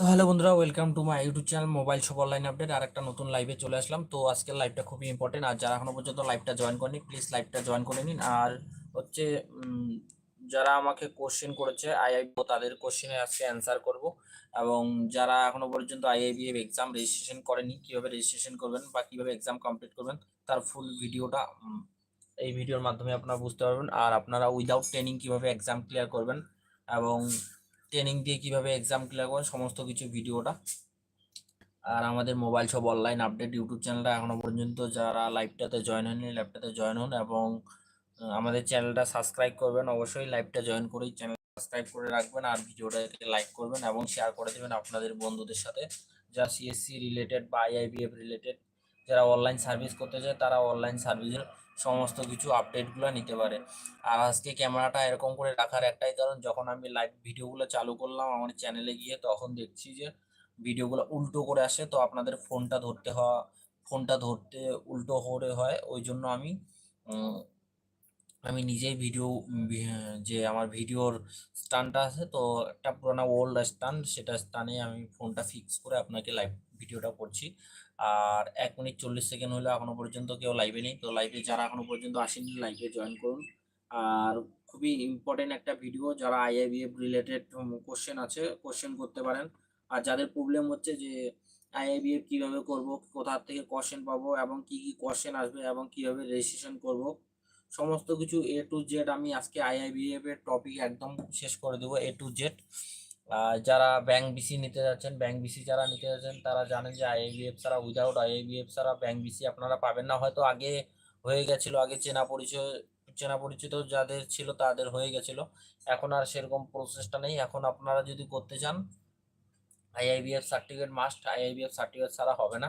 তো হ্যালো বন্ধুরা welcome to my YouTube channel mobile shop online update আর একটা নতুন লাইভে চলে আসলাম। তো আজকের লাইভটা খুবই ইম্পর্টেন্ট আর যারা এখনও পর্যন্ত লাইভটা জয়েন করেনি প্লিজ লাইভটা জয়েন করে নিন। আর হচ্ছে যারা আমাকে কোশ্চেন করেছে আইআইবি তাদের কোশ্চেনে আজকে অ্যান্সার করব। এবং যারা এখনও পর্যন্ত আইআইবি এক্সাম রেজিস্ট্রেশন করেনি, কীভাবে রেজিস্ট্রেশন করবেন বা কীভাবে এক্সাম কমপ্লিট করবেন, তার ফুল ভিডিওটা এই ভিডিওর মাধ্যমে আপনারা বুঝতে পারবেন। আর আপনারা উইদাউট ট্রেনিং কীভাবে এক্সাম ক্লিয়ার করবেন এবং ট্রেনিং দিয়ে কীভাবে এক্সাম ক্লিয়ার করবেন সমস্ত কিছু ভিডিওটা। আর আমাদের মোবাইল সব অনলাইন আপডেট ইউটিউব চ্যানেলটা এখনও পর্যন্ত যারা লাইভটাতে জয়েন হয়নি লাইভটাতে জয়েন হন এবং আমাদের চ্যানেলটা সাবস্ক্রাইব করবেন, অবশ্যই লাইভটা জয়েন করেই চ্যানেল সাবস্ক্রাইব করে রাখবেন আর ভিডিওটাকে লাইক করবেন এবং শেয়ার করে দেবেন আপনাদের বন্ধুদের সাথে। যা সিএসসি রিলেটেড বা আইআইবিএফ রিলেটেড যারা অনলাইন সার্ভিস করতে চায়, তারা অনলাইন সার্ভিসের সমস্ত কিছু আপডেটগুলো নিতে পারে। আর আজকে ক্যামেরাটা এরকম করে রাখার একটাই কারণ, যখন আমি লাইভ ভিডিওগুলো চালু করলাম আমার চ্যানেলে গিয়ে, তখন দেখছি যে ভিডিওগুলো উল্টো করে আসে। তো আপনাদের ফোনটা ধরতে হওয়া ফোনটা ধরতে উল্টো করে হয়। ওই জন্য আমি আমি নিজেই ভিডিও যে আমার ভিডিওর স্টানটা আছে, তো একটা পুরোনো ওল্ড স্টান সেটা স্টানে আমি ফোনটা ফিক্স করে আপনাকে লাইভ ভিডিওটা করছি। আর এক মিনিট চল্লিশ সেকেন্ড হলে এখনও পর্যন্ত কেউ লাইভে নেই। তো লাইভে যারা এখনও পর্যন্ত আসেনি লাইভে জয়েন করুন। আর খুবই ইম্পর্টেন্ট একটা ভিডিও যারা আইআইবিএফ রিলেটেড কোশ্চেন আছে কোশ্চেন করতে পারেন। আর যাদের প্রবলেম হচ্ছে যে আইআইবিএফ কীভাবে করব, কোথা থেকে কোশ্চেন পাবো, এবং কি কি কোশ্চেন আসবে, এবং কীভাবে রেজিস্ট্রেশন করব, সমস্ত কিছু এ টু জেড আমি আজকে আইআইবিএফ এর টপিক একদম শেষ করে দেবো এ টু জেড যারা ব্যাংক বিসি নিতে যাচ্ছেন ব্যাংক বিসি যারা নিতে যাচ্ছেন, তারা জানেন যে আইআইবিএফ ছাড়া উইদাউট আইআইবিএফ ছাড়া ব্যাংক বিসি আপনারা পাবেন না। হয়তো আগে হয়ে গেছিল, আগে চেনা পরিচয়, চেনা পরিচিত যাদের ছিল তাদের হয়ে গেছিল। এখন আর সেরকম প্রসেসটা নেই। এখন আপনারা যদি করতে চান IIBF certificate must IIBF certificate ছাড়া হবে না।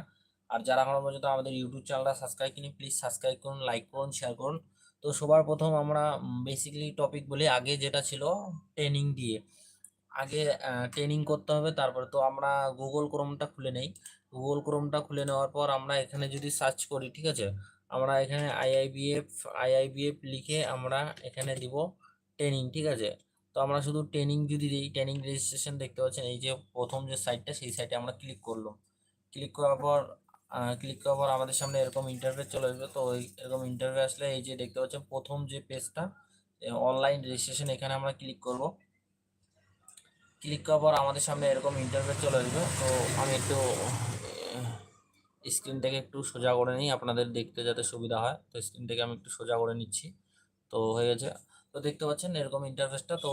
আর যারা এখনও পর্যন্ত আমাদের ইউটিউব চ্যানেলটা সাবস্ক্রাইব করেনি প্লিজ সাবস্ক্রাইব করুন লাইক করুন শেয়ার করুন। তো সবার প্রথম আমরা বেসিক্যালি টপিক বলি, আগে যেটা ছিল ট্রেনিং দিয়ে। আগে ট্রেনিং করতে হবে। তারপরে তো আমরা গুগল ক্রোমটা খুলে নেই। গুগল ক্রোমটা খুলে নেওয়ার পর আমরা এখানে যদি সার্চ করি, ঠিক আছে? আমরা এখানে আইআইবিএফ আইআইবিএফ লিখে আমরা এখানে দিব ট্রেনিং ঠিক আছে? তো আমরা শুধু ট্রেনিং যদি দিই ট্রেনিং রেজিস্ট্রেশন দেখতে পাচ্ছেন, এই যে প্রথম যে সাইটটা সেই সাইটে আমরা ক্লিক করলাম। ক্লিক করার পর ক্লিক করার পর আমাদের সামনে এরকম ইন্টারভিউ চলে আসবে। তো এরকম ইন্টারভিউ আসলে এই যে দেখতে পাচ্ছেন, প্রথম যে পেজটা অনলাইন রেজিস্ট্রেশন এখানে আমরা ক্লিক করব। ক্লিক করার পর আমাদের সামনে এরকম ইন্টারফেস চলে আসবে। তো আমি একটু স্ক্রিনটাকে একটু সোজা করে নিই আপনাদের দেখতে যাতে সুবিধা হয়। তো স্ক্রিনটাকে আমি একটু সোজা করে নিচ্ছি। তো হয়ে গেছে। তো দেখতে পাচ্ছেন এরকম ইন্টারফেসটা তো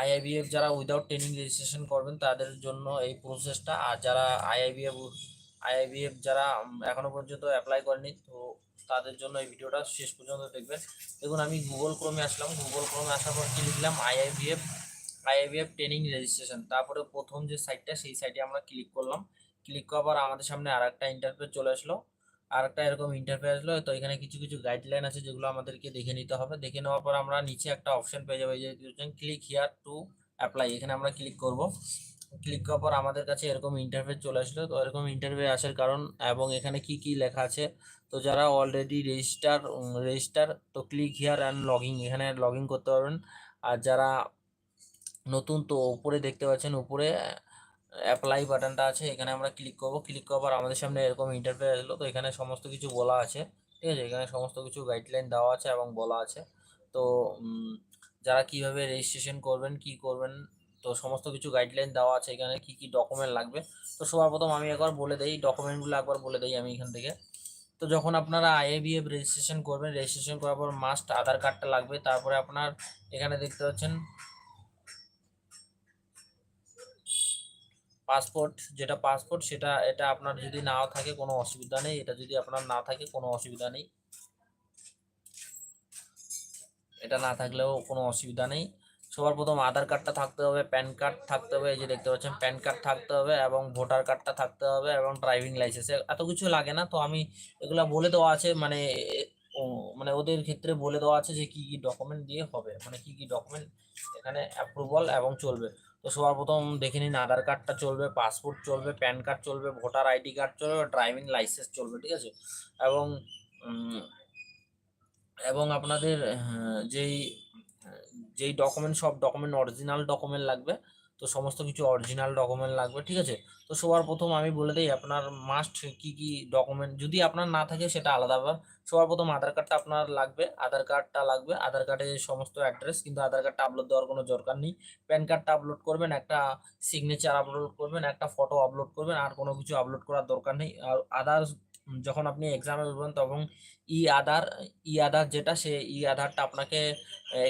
আইআইবিএফ যারা উইদাউট ট্রেনিং রেজিস্ট্রেশন করবেন তাদের জন্য এই প্রসেসটা আর যারা আইআইবিএফ আইআইবিএফ যারা উম, এখনও পর্যন্ত অ্যাপ্লাই করেনি তো তাদের জন্য এই ভিডিওটা শেষ পর্যন্ত দেখবেন। দেখুন আমি গুগল ক্রোমে আসলাম। গুগল ক্রোমে আসার পর কি লিখলাম? আইআইবিএফ আইআইবিএফ ট্রেনিং রেজিস্ট্রেশন তারপরে প্রথম যে সাইটটা সেই সাইটে আমরা ক্লিক করলাম। ক্লিক করার পর আমাদের সামনে আর একটা ইন্টারফেস চলে আসলো। আর একটা এরকম ইন্টারফেস আসলো। তো এখানে কিছু কিছু গাইডলাইন আছে যেগুলো আমাদেরকে দেখে নিতে হবে। দেখে নেওয়ার পর আমরা নিচে একটা অপশন পেয়ে যাব। ক্লিক হিয়ার টু অ্যাপ্লাই এখানে আমরা ক্লিক করব। ক্লিক করার পর আমাদের কাছে এরকম ইন্টারফেস চলে আসলো। তো এরকম ইন্টারফেস আসার কারণ এবং এখানে কি কি লেখা আছে, তো যারা অলরেডি রেজিস্টার রেজিস্টার তো ক্লিক হিয়ার অ্যান্ড লগিং এখানে লগইন করতে পারবেন। আর যারা নতুন তো উপরে দেখতে পাচ্ছেন উপরে অ্যাপ্লাই বাটনটা আছে, এখানে আমরা ক্লিক করব ক্লিক করার পর আমাদের সামনে এরকম ইন্টারফেস আসলো, তো এখানে সমস্ত কিছু বলা আছে, ঠিক আছে? এখানে সমস্ত কিছু গাইডলাইন দেওয়া আছে এবং বলা আছে। তো যারা কীভাবে রেজিস্ট্রেশন করবেন, কি করবেন, তো সমস্ত কিছু গাইডলাইন দেওয়া আছে এখানে, কি কি ডকুমেন্ট লাগবে? তো সবার প্রথম আমি একবার বলে দেই ডকুমেন্টগুলো একবার বলে দেই আমি এখান থেকে। তো যখন আপনারা আইএবিএফ রেজিস্ট্রেশন করবেন রেজিস্ট্রেশন করার পর মাস্ট আধার কার্ডটা লাগবে, তারপরে আপনার এখানে দেখতে পাচ্ছেন পাসপোর্ট, যেটা পাসপোর্ট, সেটা, এটা আপনার যদি নাও থাকে, কোনো অসুবিধা নেই। এটা যদি আপনার না থাকে, কোনো অসুবিধা নেই। এটা না থাকলেও কোনো অসুবিধা নেই। সবার প্রথম আধার কার্ডটা থাকতে হবে, প্যান কার্ড থাকতে হবে, এই যে দেখতে পাচ্ছেন, প্যান কার্ড থাকতে হবে এবং ভোটার কার্ডটা থাকতে হবে এবং ড্রাইভিং লাইসেন্স। এত কিছু লাগে না। তো আমি এগুলো বলে দেওয়া আছে মানে মানে ওদের ক্ষেত্রে বলে দেওয়া আছে যে কি কি ডকুমেন্ট দিয়ে হবে। মানে কি কি ডকুমেন্ট এখানে অ্যাপ্রুভাল এবং চলবে। তো সবার প্রথম দেখে নিন আধার কার্ডটা চলবে, পাসপোর্ট চলবে, প্যান কার্ড চলবে, ভোটার আইডি কার্ড চলবে, ড্রাইভিং লাইসেন্স চলবে, ঠিক আছে? এবং এবং আপনাদের যেই যেই ডকুমেন্ট সব ডকুমেন্ট অরিজিনাল ডকুমেন্ট লাগবে তো সমস্ত কিছু অরিজিনাল ডকুমেন্ট লাগবে, ঠিক আছে? তো সবার প্রথম আমি বলে দিই, আপনার মাস্ট কি কি ডকুমেন্ট যদি আপনার না থাকে সেটা আলাদা ব্যাপার সবার প্রথম আধার কার্ডটা আপনার লাগবে আধার কার্ডটা লাগবে আধার কার্ডে সমস্ত অ্যাড্রেস কিন্তু আধার কার্ডটা আপলোড দেওয়ার কোনো দরকার নেই। প্যান কার্ডটা আপলোড করবেন, একটা সিগনেচার আপলোড করবেন, একটা ফটো আপলোড করবেন, আর কোনো কিছু আপলোড করার দরকার নেই। আর আদার যখন আপনি এক্সামে বসবেন তখন ই আধার ই আধার যেটা সে ই আধারটা আপনাকে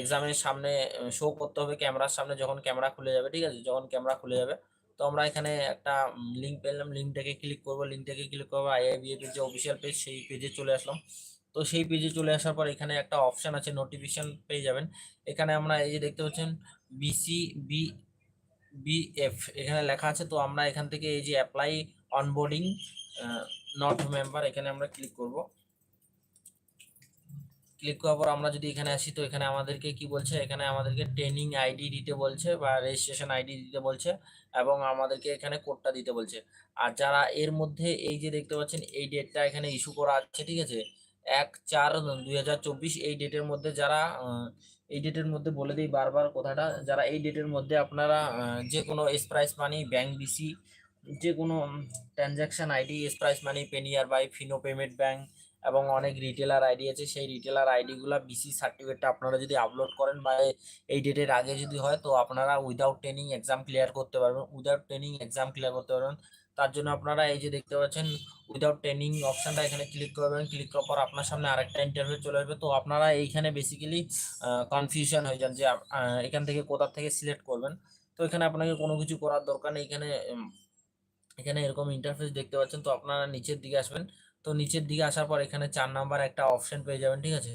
এক্সামের সামনে শো করতে হবে ক্যামেরার সামনে যখন ক্যামেরা খুলে যাবে, ঠিক আছে? যখন ক্যামেরা খুলে যাবে, তো আমরা এখানে একটা লিঙ্ক পেলাম। লিঙ্কটাকে ক্লিক করব। লিঙ্কটাকে ক্লিক করব। আইআইবিএফ যে অফিসিয়াল পেজ সেই পেজে চলে আসলাম। তো সেই পেজে চলে আসার পর এখানে একটা অপশন আছে নোটিফিকেশন পেয়ে যাবেন। এখানে আমরা এই যে দেখতে পাচ্ছেন বিসি বি বিএফ এখানে লেখা আছে। তো আমরা এখান থেকে এই যে অ্যাপ্লাই অনবোর্ডিং নট মেম্বার এখানে আমরা ক্লিক করব। ক্লিক করার পর আমরা যদি এখানে আসি, তো এখানে আমাদেরকে কি বলছে? এখানে আমাদেরকে ট্রেনিং আইডি দিতে বলছে বা রেজিস্ট্রেশন আইডি দিতে বলছে এবং আমাদেরকে এখানে কোডটা দিতে বলছে। আর যারা এর মধ্যে এই যে দেখতে পাচ্ছেন, এই ডেটটা এখানে ইস্যু করা আছে, ঠিক আছে? এক চার দুই এই ডেটের মধ্যে যারা এই ডেটের মধ্যে বলে দিই বারবার কথাটা, যারা এই ডেটের মধ্যে আপনারা যে কোনো Spice money bank BC যে কোনো transaction ID Spice money PayNearby Fino payment bank এবং অনেক রিটেলার আইডি আছে। সেই রিটেলার আইডিগুলো বিসি সার্টিফিকেটটা আপনারা যদি আপলোড করেন বা এই ডেটের আগে যদি হয়, তো আপনারা উইদাউট ট্রেনিং এক্সাম ক্লিয়ার করতে পারবেন। উইদাউট ট্রেনিং এক্সাম ক্লিয়ার করতে পারবেন। তার জন্য আপনারা এই যে দেখতে পাচ্ছেন উইদাউট ট্রেনিং অপশানটা এখানে ক্লিক করবেন। ক্লিক করার পর আপনার সামনে আরেকটা ইন্টারভিউ চলে আসবে। তো আপনারা এইখানে বেসিক্যালি কনফিউশন হয়ে যান যে এখান থেকে কোথা থেকে সিলেক্ট করবেন। তো এখানে আপনাকে কোনো কিছু করার দরকার নেই। এখানে এখানে এরকম ইন্টারফেস দেখতে পাচ্ছেন, তো আপনারা নিচের দিকে আসবেন। তো নিচের দিকে আসার পর এখানে চার নাম্বার একটা অপশন পেয়ে যাবেন, ঠিক আছে?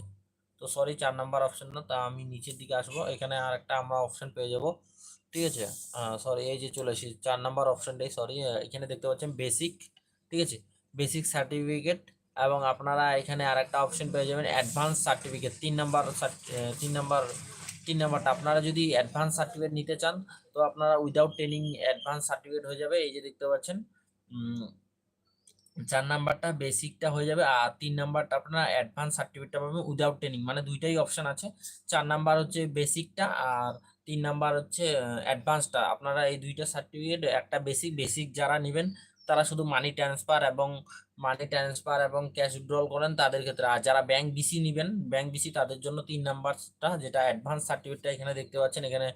তো সরি চার নাম্বার অপশন না, তা আমি নিচের দিকে আসব। এখানে আর একটা আমরা অপশন পেয়ে যাব, ঠিক আছে? সরি এই যে চলে এসেছি, চার নাম্বার অপশনটাই সরি এখানে দেখতে পাচ্ছেন বেসিক ঠিক আছে? বেসিক সার্টিফিকেট এবং আপনারা এখানে আর একটা অপশন পেয়ে যাবেন অ্যাডভান্স সার্টিফিকেট তিন নাম্বার তিন নাম্বার তিন নাম্বারটা আপনারা যদি অ্যাডভান্স সার্টিফিকেট নিতে চান, তো আপনারা উইদাউট ট্রেনিং অ্যাডভান্স সার্টিফিকেট হয়ে যাবে। এই যে দেখতে পাচ্ছেন চার নাম্বারটা বেসিকটা হয়ে যাবে। আর তিন নাম্বারটা আপনারা অ্যাডভান্স সার্টিফিকেটটা পাবেন উইদাউট ট্রেনিং মানে দুইটাই অপশন আছে। চার নাম্বার হচ্ছে বেসিকটা আর তিন নাম্বার হচ্ছে অ্যাডভান্সটা আপনারা এই দুইটা সার্টিফিকেট একটা বেসিক বেসিক যারা নেবেন তারা শুধু মানি ট্রান্সফার এবং মানি ট্রান্সফার এবং ক্যাশ উইথড্রল করেন তাদের ক্ষেত্রে। আর যারা ব্যাংক বিসি নেবেন ব্যাংক বিসি তাদের জন্য তিন নাম্বারটা যেটা অ্যাডভান্স সার্টিফিকেটটা এখানে দেখতে পাচ্ছেন। এখানে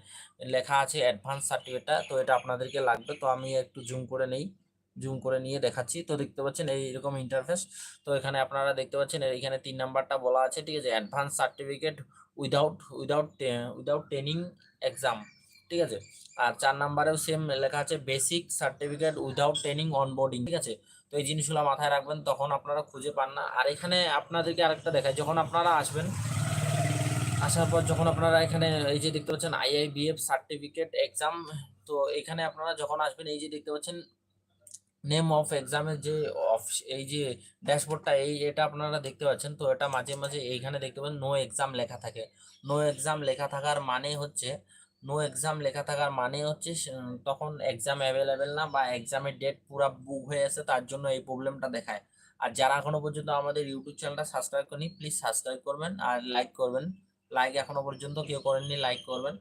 লেখা আছে অ্যাডভান্স সার্টিফিকেটটা তো এটা আপনাদেরকে লাগবে। তো আমি একটু জুম করে নেই জুম করে নিয়ে দেখাচ্ছি। তো দেখতে পাচ্ছেন এই এরকম ইন্টারফেস তো এখানে আপনারা দেখতে পাচ্ছেন এখানে তিন নাম্বারটা বলা আছে, ঠিক আছে? Advance certificate without without without training exam ঠিক আছে? আর চার নাম্বারেও সেম লেখা আছে basic certificate without training onboarding ঠিক আছে? তো এই জিনিসগুলো মাথায় রাখবেন, তখন আপনারা খুঁজে পান না। আর এখানে আপনাদেরকে আরেকটা দেখায় যখন আপনারা আসবেন, আসার পর যখন আপনারা এখানে এই যে দেখতে পাচ্ছেন আইআইবিএফ সার্টিফিকেট এক্সাম তো এখানে আপনারা যখন আসবেন, এই যে দেখতে পাচ্ছেন নেম অফ এক্সামের যে অফ এই যে ড্যাশবোর্ডটা, এই এটা আপনারা দেখতে পাচ্ছেন, তো এটা মাঝে মাঝে এইখানে দেখতে পাচ্ছেন নো এক্সাম লেখা থাকে। নো এক্সাম লেখা থাকার মানে হচ্ছে নো এক্সাম লেখা থাকার মানে হচ্ছে তখন এক্সাম অ্যাভেলেবেল না বা এক্সামের ডেট পুরো বুক হয়ে আছে তার জন্য এই প্রবলেমটা দেখায়। আর যারা এখনও পর্যন্ত আমাদের ইউটিউব চ্যানেলটা সাবস্ক্রাইব করেনি প্লিজ সাবস্ক্রাইব করবেন আর লাইক করবেন। লাইক এখনও পর্যন্ত কেউ করেননি লাইক করবেন।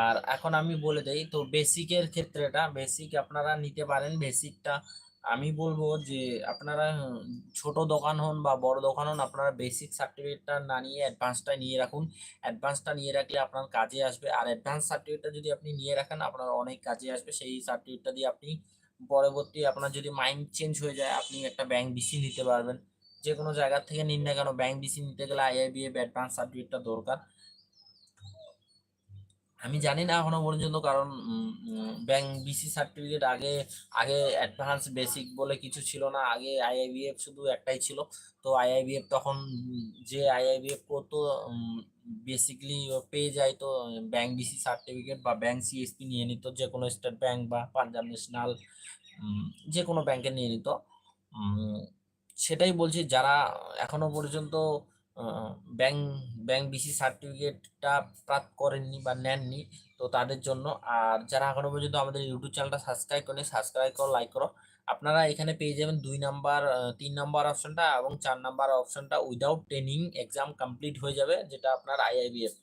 আর এখন আমি বলে দেই, তো বেসিকের ক্ষেত্রেটা বেসিক আপনারা নিতে পারেন বেসিকটা আমি বলব যে আপনারা ছোট দোকান হন বা বড় দোকান হন, আপনারা বেসিক সার্টিফিকেটটা না নিয়ে অ্যাডভান্সটা নিয়ে রাখুন। অ্যাডভান্সটা নিয়ে রাখলে আপনার কাজে আসবে। আর অ্যাডভান্স সার্টিফিকেটটা যদি আপনি নিয়ে রাখেন, আপনার অনেক কাজে আসবে। সেই সার্টিফিকেটটা দিয়ে আপনি পরবর্তী আপনার যদি মাইন্ড চেঞ্জ হয়ে যায়, আপনি একটা ব্যাংক বিসি নিতে পারবেন। যে কোনো জায়গা থেকে নিন না কেন ব্যাংক বিসি নিতে গেলে আইআইবিএফ অ্যাডভান্স সার্টিফিকেটটা দরকার। আমি জানি না এখনও পর্যন্ত, কারণ ব্যাংক বিসি সার্টিফিকেট আগে আগে অ্যাডভান্স বেসিক বলে কিছু ছিল না। আগে আইআইবিএফ শুধু একটাই ছিল। তো আইআইবিএফ তখন, যে আইআইবিএফ করতো বেসিকলি পেয়ে যায়, তো ব্যাংক বিসি সার্টিফিকেট বা ব্যাংক সিএসপি নিয়ে নিত, যে কোনো স্টেট ব্যাংক বা পাঞ্জাব ন্যাশনাল যে কোনো ব্যাংকে নিয়ে নিত। সেটাই বলছি, যারা এখনও পর্যন্ত ব্যাংক ব্যাংক বিসি সার্টিফিকেটটা প্রাপ্ত করেননি বা নেননি, তো তাদের জন্য। আর যারা এখনও পর্যন্ত আমাদের ইউটিউব চ্যানেলটা সাবস্ক্রাইব করেনি সাবস্ক্রাইব করো লাইক করো। আপনারা এখানে পেয়ে যাবেন দুই নাম্বার তিন নাম্বার অপশনটা এবং চার নাম্বার অপশনটা উইদাউট ট্রেনিং এক্সাম কমপ্লিট হয়ে যাবে, যেটা আপনার আইআইবিএফ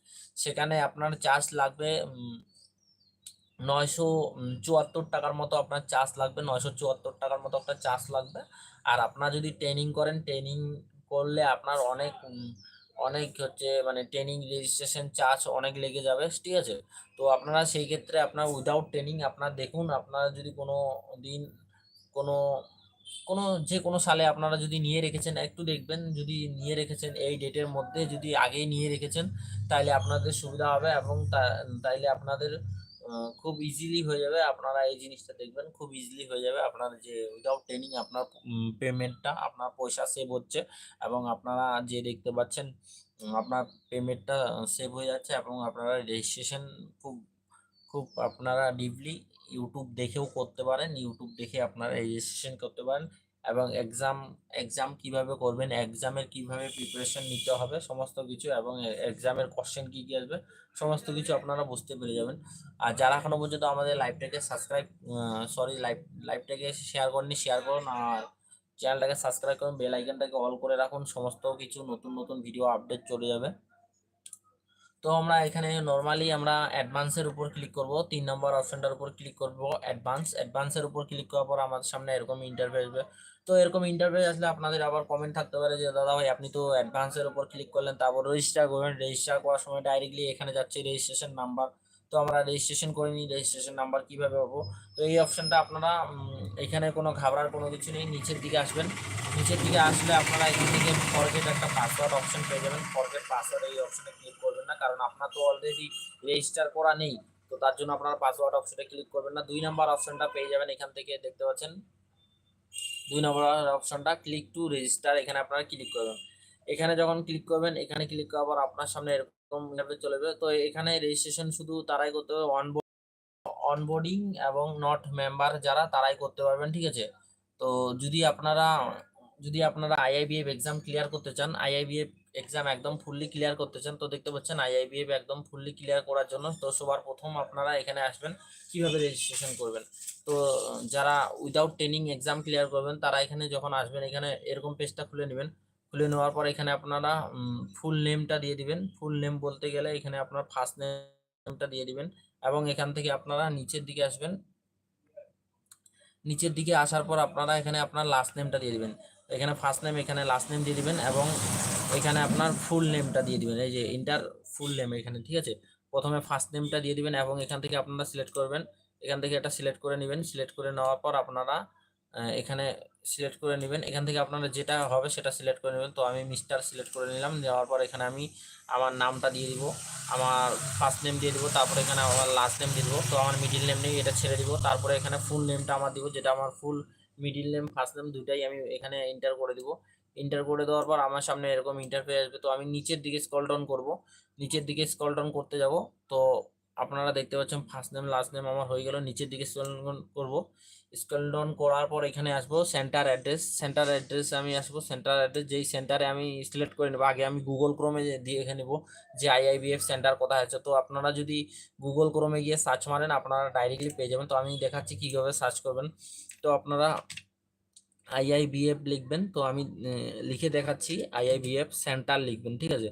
সেখানে আপনার চার্জ লাগবে নয়শো চুয়াত্তর টাকার মতো আপনার চার্জ লাগবে, নয়শো চুয়াত্তর টাকার মতো একটা চার্জ লাগবে। আর আপনার যদি ট্রেনিং করেন ট্রেনিং করলে আপনার অনেক অনেক হচ্ছে মানে ট্রেনিং রেজিস্ট্রেশন চার্জ অনেক লেগে যাবে, ঠিক আছে? তো আপনারা সেই ক্ষেত্রে আপনার উইদাউট ট্রেনিং আপনার দেখুন, আপনারা যদি কোনো দিন কোনো কোনো যে কোনো সালে আপনারা যদি নিয়ে রেখেছেন, একটু দেখবেন যদি নিয়ে রেখেছেন, এই ডেটের মধ্যে যদি আগেই নিয়ে রেখেছেন, তাইলে আপনাদের সুবিধা হবে এবং তাইলে আপনাদের খুব ইজিলি হয়ে যাবে। আপনারা এই জিনিসটা দেখবেন, খুব ইজিলি হয়ে যাবে। আপনার যে উইদাউট ট্রেনিং আপনার পেমেন্টটা আপনার পয়সা সেভ হচ্ছে এবং আপনারা যে দেখতে পাচ্ছেন আপনার পেমেন্টটা সেভ হয়ে যাচ্ছে এবং আপনারা রেজিস্ট্রেশন খুব খুব আপনারা ডিপলি ইউটিউব দেখেও করতে পারেন। ইউটিউব দেখে আপনারা রেজিস্ট্রেশন করতে পারেন। এবং এক্সাম এক্সাম কীভাবে করবেন এক্সামের কীভাবে প্রিপারেশন নিতে হবে, সমস্ত কিছু এবং এক্সামের কোশ্চেন কি কি আসবে, সমস্ত কিছু আপনারা বুঝতে পেরে যাবেন। আর যারা এখনও পর্যন্ত আমাদের লাইভটাকে সাবস্ক্রাইব সরি লাইভ লাইভটাকে শেয়ার করেনি শেয়ার করুন আর চ্যানেলটাকে সাবস্ক্রাইব করুন বেল আইকনটাকে অল করে রাখুন, সমস্ত কিছু নতুন নতুন ভিডিও আপডেট চলে যাবে। তো আমরা এখানে নর্মালি আমরা অ্যাডভান্সের উপর ক্লিক করব, তিন নম্বর অপশনটার উপর ক্লিক করব অ্যাডভান্স অ্যাডভান্সের উপর ক্লিক করার পর আমাদের সামনে এরকম আসবে। তো এরকম ইন্টারভিউ আসলে আপনাদের আবার কমেন্ট থাকতে পারে যে, দাদা ভাই, আপনি তো অ্যাডভান্সের উপর ক্লিক করলেন, তারপর রেজিস্টার করবেন। রেজিস্টার করার সময় ডাইরেক্টলি এখানে যাচ্ছে রেজিস্ট্রেশন নাম্বার তো আমরা রেজিস্ট্রেশন করে নিই রেজিস্ট্রেশন নাম্বার কীভাবে পাবো? তো এই অপশনটা আপনারা এখানে কোনো ঘাবড়ার কোনো কিছু নেই, নিচের দিকে আসবেন। নিচের দিকে আসলে আপনারা এখান থেকে ফরগেট একটা পাসওয়ার্ড অপশন পেয়ে যাবেন। ফরগেট পাসওয়ার্ড এই অপশনে ক্লিক করবেন না, কারণ আপনার তো অলরেডি রেজিস্টার করা নেই। তো তার জন্য আপনারা পাসওয়ার্ড অপশনে ক্লিক করবেন না। দুই নাম্বার অপশনটা পেয়ে যাবেন এখান থেকে, দেখতে পাচ্ছেন? দুই নম্বর অপশনটা ক্লিক টু রেজিস্টার এখানে আপনারা ক্লিক করবেন। এখানে যখন ক্লিক করবেন, এখানে ক্লিক করার পর আপনার সামনে এরকম চলে যাবে। তো এখানে রেজিস্ট্রেশন শুধু তারাই করতে হবে। অন অনবোর্ডিং এবং নট মেম্বার যারা, তারাই করতে পারবেন, ঠিক আছে? তো যদি আপনারা যদি আপনারা আইআইবিএফ এক্সাম ক্লিয়ার করতে চান আইআইবিএফ এক্সাম একদম ফুললি ক্লিয়ার করতে চান, তো দেখতে পাচ্ছেন আইআইবিএফ একদম ফুললি ক্লিয়ার করার জন্য, তো সবার প্রথম আপনারা এখানে আসবেন, কীভাবে রেজিস্ট্রেশন করবেন। তো যারা উইদাউট ট্রেনিং এক্সাম ক্লিয়ার করবেন, তারা এখানে যখন আসবেন, এখানে এরকম পেজটা খুলে নেবেন। খুলে নেওয়ার পর এখানে আপনারা ফুল নেমটা দিয়ে দিবেন। ফুল নেম বলতে গেলে এখানে আপনার ফার্স্ট নেমটা দিয়ে দিবেন এবং এখান থেকে আপনারা নিচের দিকে আসবেন। নিচের দিকে আসার পর আপনারা এখানে আপনার লাস্ট নেমটা দিয়ে দিবেন। এখানে ফার্স্ট নেম এখানে লাস্ট নেম দিয়ে দিবেন এবং এখানে আপনার ফুল নেমটা দিয়ে দিবেন। এই যে ইন্টার ফুল নেম এখানে, ঠিক আছে? প্রথমে ফার্স্ট নেমটা দিয়ে দিবেন এবং এখান থেকে আপনারা সিলেক্ট করবেন। এখান থেকে এটা সিলেক্ট করে নেবেন। সিলেক্ট করে নেওয়ার পর আপনারা এখানে সিলেক্ট করে নেবেন। এখান থেকে আপনারা যেটা হবে সেটা সিলেক্ট করে নেবেন। তো আমি মিস্টার সিলেক্ট করে নিলাম। নেওয়ার পর এখানে আমি আমার নামটা দিয়ে দিব। আমার ফার্স্ট নেম দিয়ে দিব। তারপরে এখানে আমার লাস্ট নেম দিয়ে দিব। তো আমার মিডিল নেম নেই এটা ছেড়ে দিব। তারপরে এখানে ফুল নেমটা আমার দিব, যেটা আমার full middle name first name দুটাই আমি এখানে এন্টার করে দিব। এন্টার করে দেওয়ার পর আমার সামনে এরকম ইন্টারফেস আসবে। তো আমি নিচের দিকে স্ক্রল ডাউন করব। নিচের দিকে স্ক্রল ডাউন করতে যাব। তো আপনারা দেখতে পাচ্ছেন ফার্স্ট নেম লাস্ট নেম আমার হয়ে গেল। নিচের দিকে স্ক্রল ডাউন করব। স্ক্রল ডাউন করার পর এখানে আসব সেন্টার অ্যাড্রেস সেন্টার অ্যাড্রেস আমি আসব। সেন্টার অ্যাড্রেস যেই সেন্টারে আমি সিলেক্ট করে নেব, আগে আমি গুগল ক্রোমে দিয়ে দেখে নেব যে আইআইবিএফ সেন্টার কোথায় আছে। তো আপনারা যদি গুগল ক্রোমে গিয়ে সার্চ মারেন, আপনারা ডাইরেক্টলি পেয়ে যাবেন। তো আমি দেখাচ্ছি কীভাবে সার্চ করবেন। তো আপনারা আইআইবিএফ লিখবেন, তো আমি লিখে দেখাচ্ছি আইআইবিএফ সেন্টার লিখবেন, ঠিক আছে?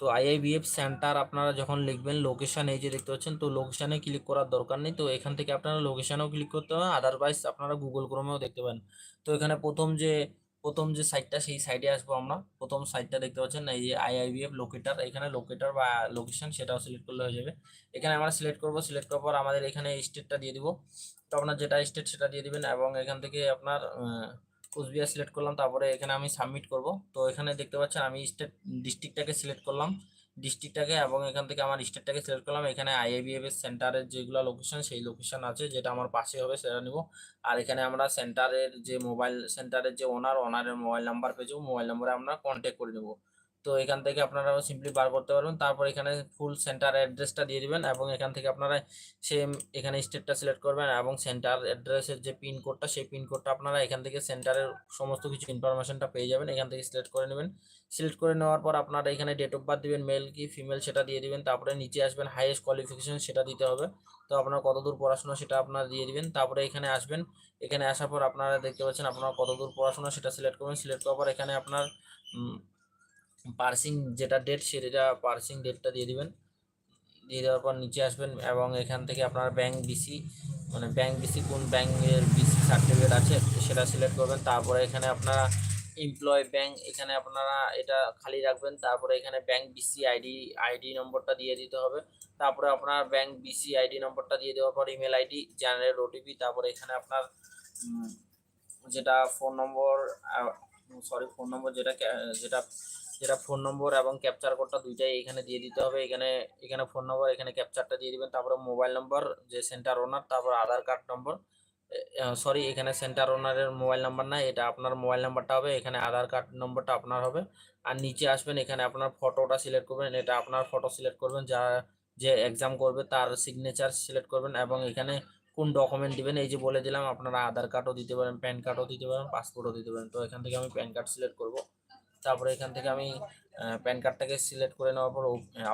তো আইআইবিএফ সেন্টার আপনারা যখন লিখবেন লোকেশন এই যে দেখতে পাচ্ছেন, তো লোকেশানে ক্লিক করার দরকার নেই, তো এখান থেকে আপনারা লোকেশানেও ক্লিক করতে হবে আদারওয়াইজ আপনারা গুগল ক্রোমেও দেখতে পান তো এখানে প্রথম যে প্রথম যে সাইটটা সেই সাইডে আসব আমরা। প্রথম সাইটটা দেখতে পাচ্ছেন, এই যে আইআইবিএফ লোকেটার এখানে লোকেটার বা লোকেশন সেটাও সিলেক্ট করলে হয়ে যাবে। এখানে আমরা সিলেক্ট করব সিলেক্ট করার পর আমাদের এখানে স্টেটটা দিয়ে দিব। তো আপনার যেটা স্টেট সেটা দিয়ে দিবেন এবং এখান থেকে আপনার কুচবিহার সিলেক্ট করলাম, তারপরে এখানে আমি সাবমিট করব। তো এখানে দেখতে পাচ্ছেন, আমি স্টেট ডিস্ট্রিক্টটাকে সিলেক্ট করলাম। ডিস্ট্রিক্টটাকে এবং এখান থেকে আমার স্টেটটাকে সিলেক্ট করলাম। এখানে আইএবিএফএস সেন্টারের যেগুলো লোকেশন সেই লোকেশন আছে, যেটা আমার পাশে হবে, সেটা নিব। আর এখানে আমরা সেন্টারের যে মোবাইল সেন্টারের যে ওনার ওনারের মোবাইল নাম্বার পেয়ে যাব। মোবাইল নাম্বারে আমরা কন্ট্যাক্ট করে নেব। তো এখান থেকে আপনারা সিম্পলি বার করতে পারবেন। তারপর এখানে ফুল সেন্টার অ্যাড্রেসটা দিয়ে দিবেন এবং এখান থেকে আপনারা সেম এখানে স্টেটটা সিলেক্ট করবেন এবং সেন্টার অ্যাড্রেসের যে পিন কোডটা সেই পিন কোডটা আপনারা এখান থেকে সেন্টারের সমস্ত কিছু ইনফরমেশনটা পেয়ে যাবেন। এখান থেকে সিলেক্ট করে নেবেন। সিলেক্ট করে নেওয়ার পর আপনারা এখানে ডেট অফ বার্থ দিবেন মেল কি ফিমেল সেটা দিয়ে দিবেন। তারপরে নিচে আসবেন হাইয়েস্ট কোয়ালিফিকেশন সেটা দিতে হবে। তো আপনার কতদূর পড়াশোনা সেটা আপনারা দিয়ে দিবেন। তারপরে এখানে আসবেন। এখানে আসার পর আপনারা দেখতে পাচ্ছেন আপনার কতদূর পড়াশোনা সেটা সিলেক্ট করবেন। সিলেক্ট করার পর এখানে আপনার পার্সিং যেটা ডেট সেটা পার্সিং ডেটটা দিয়ে দিবেন। দিয়ে দেওয়ার পর নিচে আসবেন এবং এখান থেকে আপনার ব্যাংক বিসি মানে ব্যাংক বিসি কোন ব্যাংকের বিসি সার্টিফিকেট আছে, সেটা সিলেক্ট করবেন। তারপরে এখানে আপনারা এমপ্লয় ব্যাংক এখানে আপনারা এটা খালি রাখবেন। তারপরে এখানে ব্যাংক বিসি আইডি আইডি নম্বরটা দিয়ে দিতে হবে। তারপরে আপনার ব্যাংক বিসি আইডি নম্বরটা দিয়ে দেওয়ার পর ইমেল আইডি জেনারেল ওটিপি তারপরে এখানে আপনার যেটা phone number sorry phone number যেটা যেটা যেটা ফোন নম্বর এবং ক্যাপচার কোডটা দুইটাই এখানে দিয়ে দিতে হবে। এখানে এখানে ফোন নম্বর এখানে ক্যাপচারটা দিয়ে দিবেন। তারপরে মোবাইল নম্বর যে সেন্টার ওনার তারপর আধার কার্ড নম্বর সরি এখানে সেন্টার ওনারের মোবাইল নাম্বার না এটা আপনার মোবাইল নাম্বারটা হবে। এখানে আধার কার্ড নম্বরটা আপনার হবে। আর নিচে আসবেন, এখানে আপনার ফটোটা সিলেক্ট করবেন। এটা আপনার ফটো সিলেক্ট করবেন। যা যে এক্সাম করবে, তার সিগনেচার সিলেক্ট করবেন। এবং এখানে কোন ডকুমেন্ট দিবেন? এই যে বলে দিলাম, আপনারা আধার কার্ডও দিতে পারেন প্যান কার্ডও দিতে পারেন পাসপোর্টও দিতে পারেন। তো এখান থেকে আমি প্যান কার্ড সিলেক্ট করব। তারপরে এখান থেকে আমি প্যান কার্ডটাকে সিলেক্ট করে নেওয়ার পর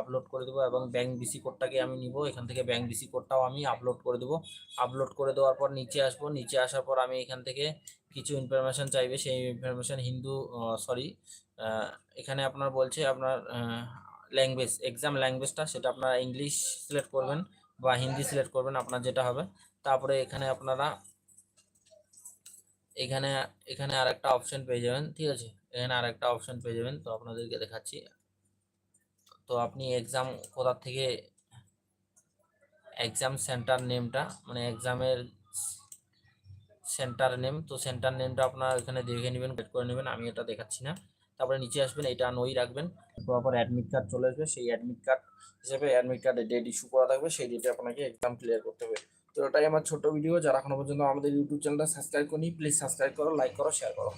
আপলোড করে দেবো এবং ব্যাংক বিসি কোডটাকে আমি নিব। এখান থেকে ব্যাংক বিসি কোডটাও আমি আপলোড করে দেবো। আপলোড করে দেওয়ার পর নিচে আসব। নিচে আসার পর আমি এখান থেকে কিছু ইনফরমেশন চাইবে। সেই ইনফরমেশন হিন্দু সরি এখানে আপনার বলছে আপনার ল্যাঙ্গুয়েজ এক্সাম ল্যাঙ্গুয়েজটা সেটা আপনারা ইংলিশ সিলেক্ট করবেন বা হিন্দি সিলেক্ট করবেন, আপনার যেটা হবে। তারপরে এখানে আপনারা এখানে এখানে আরেকটা অপশন পেয়ে যাবেন, ঠিক আছে? এখানে আরেকটা অপশন পেয়ে যাবেন, তো আপনাদেরকে দেখাচ্ছি। তো আপনি এক্সাম কোথা থেকে এক্সাম সেন্টার নেমটা মানে এক্সামের সেন্টার নেম তো সেন্টার নেমটা আপনার এখানে দেখে নেবেন বেট করে নেবেন, আমি এটা দেখাচ্ছি না। তারপরে নিচে আসবেন, এটা নই রাখবেন। তারপর অ্যাডমিট কার্ড চলে আসবে, সেই অ্যাডমিট কার্ড হিসেবে অ্যাডমিট কার্ডে ডেট ইস্যু করা থাকবে, সেই ডেটে আপনাকে এক্সাম ক্লিয়ার করতে হবে। তো এটাই আমার ছোট ভিডিও যারা এখনও পর্যন্ত আমাদের ইউটিউব চ্যানেলটা সাবস্ক্রাইব করি প্লিজ সাবস্ক্রাইব করো লাইক করো শেয়ার করো।